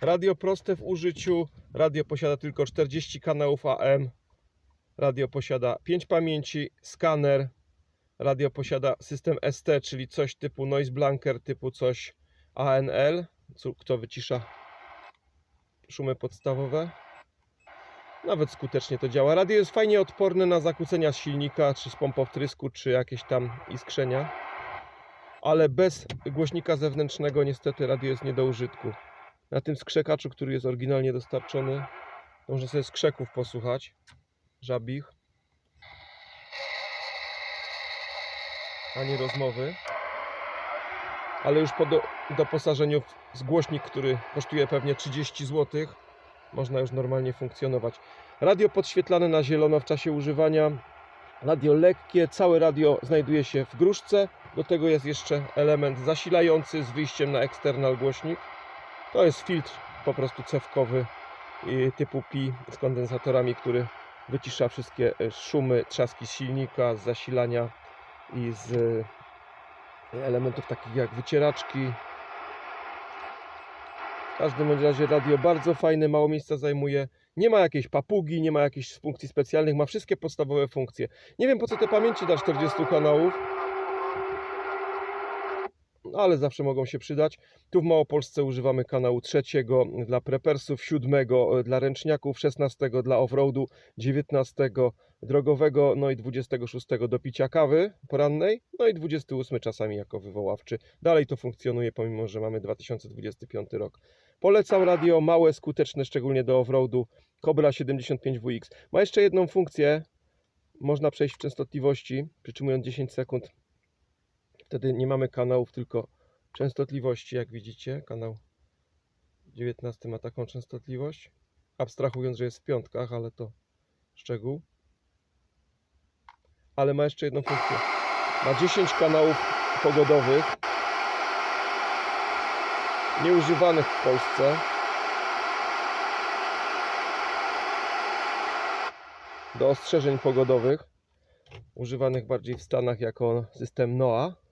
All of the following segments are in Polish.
Radio proste w użyciu. Radio posiada tylko 40 kanałów AM. Radio posiada 5 pamięci, skaner. Radio posiada system ST, czyli coś typu noise blanker, typu coś ANL, kto wycisza szumy podstawowe. Nawet skutecznie to działa. Radio jest fajnie odporne na zakłócenia z silnika, czy z pompą wtrysku, czy jakieś tam iskrzenia. Ale bez głośnika zewnętrznego niestety radio jest nie do użytku. Na tym skrzekaczu, który jest oryginalnie dostarczony, można sobie skrzeków posłuchać, żabich, ani rozmowy. Ale już po do, doposażeniu w głośnik, który kosztuje pewnie 30 zł, można już normalnie funkcjonować. Radio podświetlane na zielono w czasie używania. Radio lekkie, całe radio znajduje się w gruszce. Do tego jest jeszcze element zasilający z wyjściem na eksternal głośnik. To jest filtr po prostu cewkowy typu Pi z kondensatorami, który wycisza wszystkie e, szumy, trzaski silnika, z zasilania i z e, elementów takich jak wycieraczki. W każdym razie radio bardzo fajne, mało miejsca zajmuje. Nie ma jakiejś papugi, nie ma jakichś funkcji specjalnych, ma wszystkie podstawowe funkcje. Nie wiem po co te pamięci dla 40 kanałów, ale zawsze mogą się przydać. Tu w Małopolsce używamy kanału trzeciego dla prepersów, siódmego dla ręczniaków, 16 dla offroadu, 19 drogowego, no i 26 do picia kawy porannej, no i 28 czasami jako wywoławczy. Dalej to funkcjonuje, pomimo że mamy 2025 rok. Polecam radio, małe, skuteczne, szczególnie do offroadu. Cobra 75WX. Ma jeszcze jedną funkcję. Można przejść w częstotliwości, przytrzymując 10 sekund. Wtedy nie mamy kanałów, tylko częstotliwości, jak widzicie. Kanał 19 ma taką częstotliwość. Abstrahując, że jest w piątkach, ale to szczegół. Ale ma jeszcze jedną funkcję. Ma 10 kanałów pogodowych. Nieużywanych w Polsce. Do ostrzeżeń pogodowych. Używanych bardziej w Stanach jako system NOAA.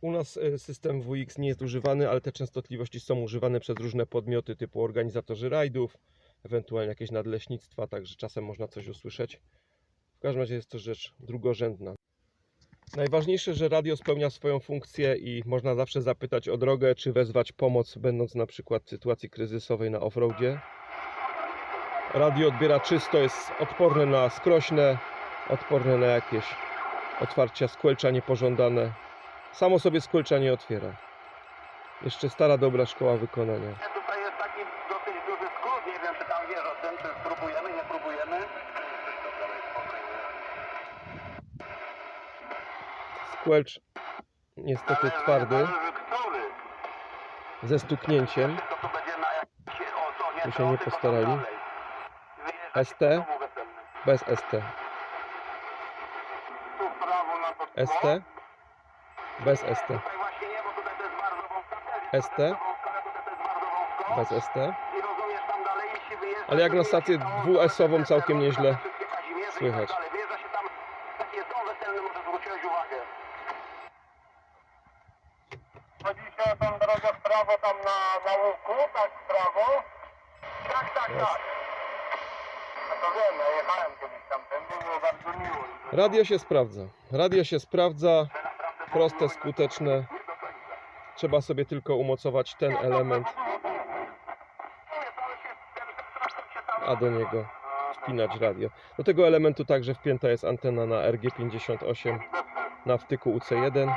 U nas e, system WX nie jest używany, ale te częstotliwości są używane przez różne podmioty typu organizatorzy rajdów, ewentualnie jakieś nadleśnictwa, także czasem można coś usłyszeć. W każdym razie jest to rzecz drugorzędna. Najważniejsze, że radio spełnia swoją funkcję i można zawsze zapytać o drogę, czy wezwać pomoc, będąc na przykład w sytuacji kryzysowej na offroadzie. Radio odbiera czysto, jest odporne na skrośne, odporne na jakieś otwarcia squelcha niepożądane. Samo sobie squelcha nie otwiera. Jeszcze stara, dobra szkoła wykonania. Tutaj jest taki dosyć duży skrót, nie wiem czy tam wiesz o tym, czy spróbujemy, nie próbujemy. Squelch niestety twardy, ze stuknięciem. Tu się nie postarali. ST? Bez ST. ST? Bez ST. Tutaj właśnie nie, bo tutaj to jest bardzo wąska droga. ST? Bez ST. Ale jak na stację dwuesową całkiem nieźle słychać. Tak. Wyjeżdża się tam, drogę w prawo tam na, na łuku, tak w prawo? Tak, tak, tak. No to wiem, ja jechałem kiedyś tam, było bardzo miło. Radio się sprawdza. Radio się sprawdza. Proste, skuteczne. Trzeba sobie tylko umocować ten element, a do niego wpinać radio. Do tego elementu także wpięta jest antena na RG58 na wtyku UC1.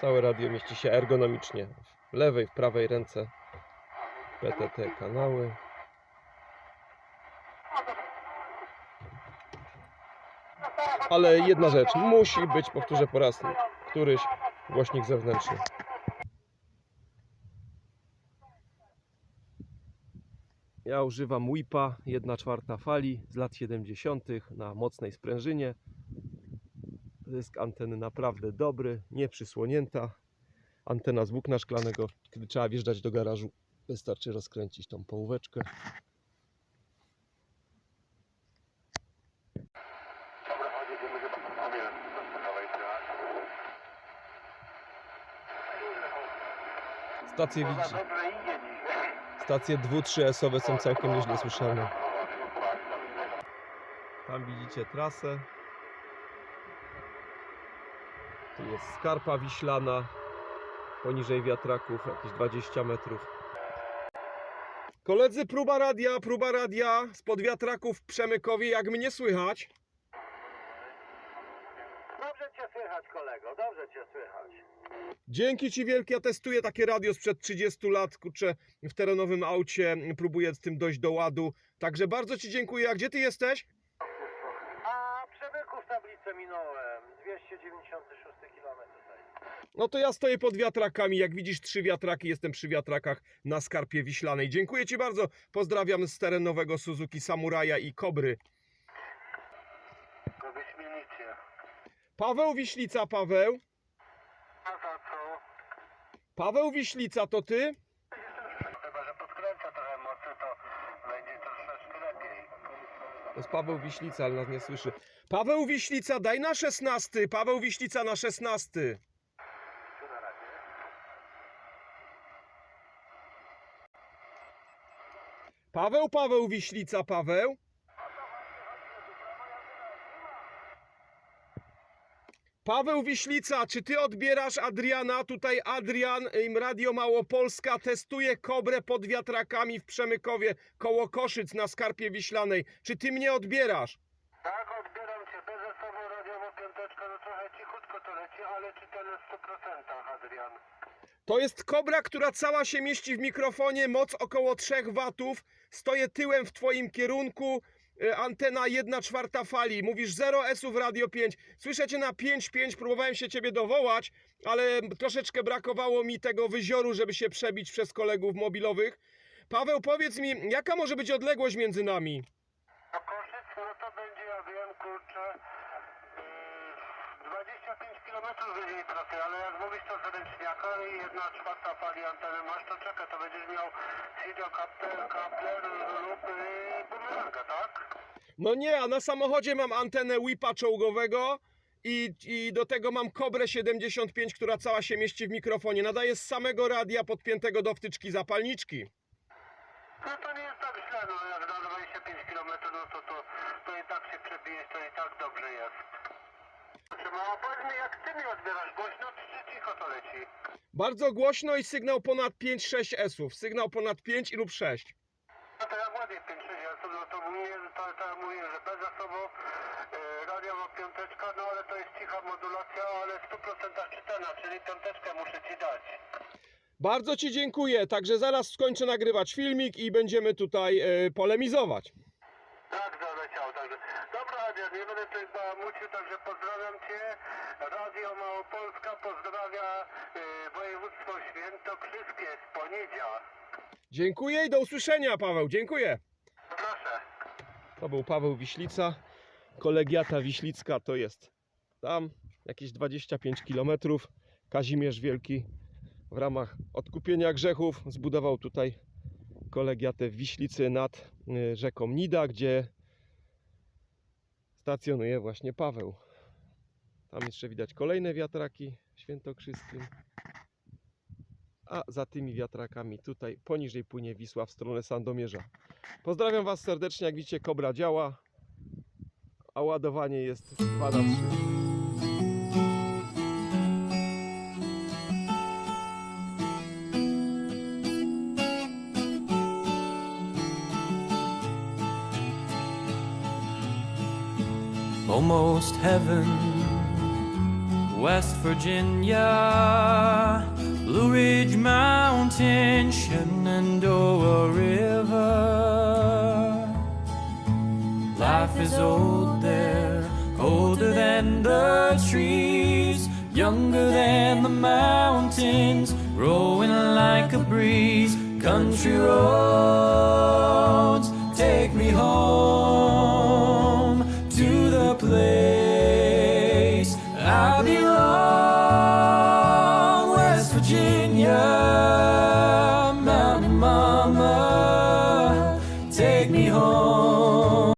Całe radio mieści się ergonomicznie w lewej, w prawej ręce. PTT kanały. Ale jedna rzecz, musi być, powtórzę po raz któryś, głośnik zewnętrzny. Ja używam WIPA 1 czwarta fali z lat 70. na mocnej sprężynie. Zysk anteny naprawdę dobry, nieprzysłonięta. Antena z włókna szklanego. Kiedy trzeba wjeżdżać do garażu, wystarczy rozkręcić tą połóweczkę. Stacje, dzisiaj. stacje 2-3S-owe są całkiem nieźle słyszalne. Tam widzicie trasę. Tu jest skarpa wiślana. Poniżej wiatraków jakieś 20 metrów. Koledzy, próba radia, próba radia spod wiatraków w Przemykowie. Jak mnie słychać? Dobrze cię słychać kolego, dobrze cię słychać. Dzięki Ci wielkie, ja testuję takie radio sprzed 30 lat, kurczę, w terenowym aucie, próbuję z tym dojść do ładu. Także bardzo Ci dziękuję. A gdzie Ty jesteś? A przemyków tablicę minąłem. 296 km. No to ja stoję pod wiatrakami. Jak widzisz, trzy wiatraki, jestem przy wiatrakach na Skarpie Wiślanej. Dziękuję Ci bardzo. Pozdrawiam z terenowego Suzuki Samuraja i Kobry. To wyśmienicie. Paweł Wiślica, Paweł. Paweł Wiślica, to Ty? Chyba, że podkręca trochę mocy, to będzie troszeczkę lepiej. To jest Paweł Wiślica, ale nas nie słyszy. Paweł Wiślica, daj na 16. Paweł Wiślica na 16. Tu na razie. Paweł, Paweł Wiślica, Paweł. Paweł Wiślica, czy ty odbierasz Adriana? Tutaj Adrian, ym, Radio Małopolska, testuje kobrę pod wiatrakami w Przemykowie, koło Koszyc na Skarpie Wiślanej. Czy ty mnie odbierasz? Tak, odbieram cię. Bez sobą radiowo piąteczka, no trochę cichutko to leci, ale czytelne w 100% Adrian. To jest kobra, która cała się mieści w mikrofonie, moc około 3 watów. Stoję tyłem w twoim kierunku, antena 1 czwarta fali. Mówisz 0 S-ów Radio 5. Słyszę cię na 5.5, próbowałem się ciebie dowołać, ale troszeczkę brakowało mi tego wyzioru, żeby się przebić przez kolegów mobilowych. Paweł, powiedz mi, jaka może być odległość między nami? A Koszyc, no to będzie, ja wiem, kurczę, yy, 25 km mi trasy, ale jak mówisz to z ręczniaka i jedna czwarta fali anteny masz, to czekaj, to będziesz miał CD Kapler, Kapler lub bumeranga? No nie, a na samochodzie mam antenę whipa czołgowego i, i do tego mam Kobrę 75, która cała się mieści w mikrofonie. Nadaje z samego radia podpiętego do wtyczki zapalniczki. No to nie jest tak źle, no jak na 25 km, no to, to, to i tak się przebijesz, to i tak dobrze jest. Mało powiedz mi, jak ty mi odbierasz głośno, czy cicho to leci? Bardzo głośno i sygnał ponad 5-6 S-ów. Sygnał ponad 5 i lub 6. No to jak ładnie 5 6 no to mówię, to, to ja piąteczka, no ale to jest cicha modulacja, ale w 100% czytelna, czyli piąteczkę muszę ci dać. Bardzo Ci dziękuję. Także zaraz skończę nagrywać filmik i będziemy tutaj e, polemizować. Tak, zaleciał, także. Dobra, Adrian, nie będę tutaj bałamucił, także pozdrawiam Cię. Radio Małopolska pozdrawia e, województwo świętokrzyskie z Poniedzia. Dziękuję i do usłyszenia, Paweł. Dziękuję. Proszę. To był Paweł Wiślica. Kolegiata Wiślicka to jest tam jakieś 25 km. Kazimierz Wielki w ramach odkupienia grzechów zbudował tutaj kolegiatę Wiślicy nad y, rzeką Nida, gdzie stacjonuje właśnie Paweł. Tam jeszcze widać kolejne wiatraki w Świętokrzyskim. A za tymi wiatrakami tutaj poniżej płynie Wisła w stronę Sandomierza. Pozdrawiam Was serdecznie. Jak widzicie, kobra działa, a ładowanie jest 2 na 3. almost heaven. West Virginia, Blue Ridge Mountain, Shenandoah River. Life is old than the trees, younger than the mountains, growing like a breeze. Country roads